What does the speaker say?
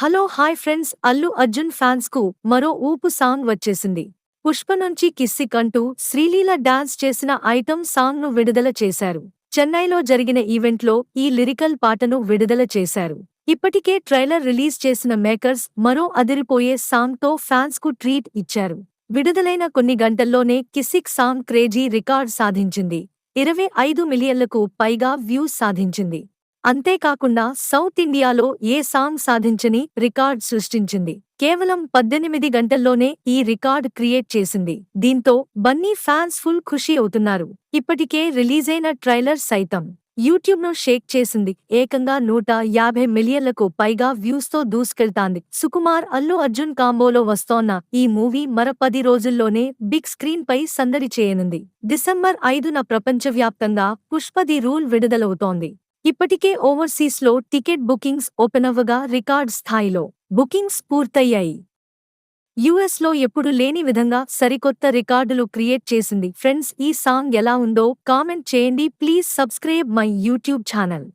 Hello hi friends. Allu Arjun ఫ్యాన్స్కు మరో ఊపు song వచ్చేసింది. పుష్ప నుంచి కిస్సిక్ అంటూ శ్రీలీల డాన్స్ చేసిన ఐటమ్ సాంగ్ను విడుదల చేశారు. చెన్నైలో జరిగిన ఈవెంట్లో ఈ లిరికల్ పాటను విడుదల చేశారు. ఇప్పటికే ట్రైలర్ రిలీజ్ చేసిన మేకర్స్ మరో అదిరిపోయే సాంగ్తో ఫ్యాన్స్కు ట్రీట్ ఇచ్చారు. విడుదలైన కొన్ని గంటల్లోనే కిస్సిక్ సాంగ్ క్రేజీ రికార్డ్ సాధించింది. ఇరవై ఐదు మిలియన్లకు పైగా వ్యూస్ సాధించింది. అంతేకాకుండా సౌత్ ఇండియాలో ఏ సాంగ్ సాధించని రికార్డ్ సృష్టించింది? కేవలం పద్దెనిమిది గంటల్లోనే ఈ రికార్డ్ క్రియేట్ చేసింది. దీంతో బన్నీ ఫ్యాన్స్ ఫుల్ ఖుషి అవుతున్నారు. ఇప్పటికే రిలీజైన ట్రైలర్ సైతం యూట్యూబ్ను షేక్ చేసింది. ఏకంగా నూట యాభై మిలియన్లకు పైగా వ్యూస్తో దూసుకెళ్తాంది. సుకుమార్ అల్లు అర్జున్ కాంబోలో వస్తోన్న ఈ మూవీ మర పది రోజుల్లోనే బిగ్ స్క్రీన్ పై సందడి చేయనుంది. డిసెంబర్ ఐదున ప్రపంచవ్యాప్తంగా పుష్పది రూల్ విడుదలవుతోంది. ఇప్పటికే ఓవర్సీస్లో టికెట్ బుకింగ్స్ ఓపెన్ అవ్వగా రికార్డ్ స్థాయిలో బుకింగ్స్ పూర్తయ్యాయి. యుఎస్లో ఎప్పుడు లేని విధంగా సరికొత్త రికార్డులు క్రియేట్ చేసింది. ఫ్రెండ్స్ ఈ సాంగ్ ఎలా ఉందో కామెంట్ చేయండి. Please subscribe my YouTube channel.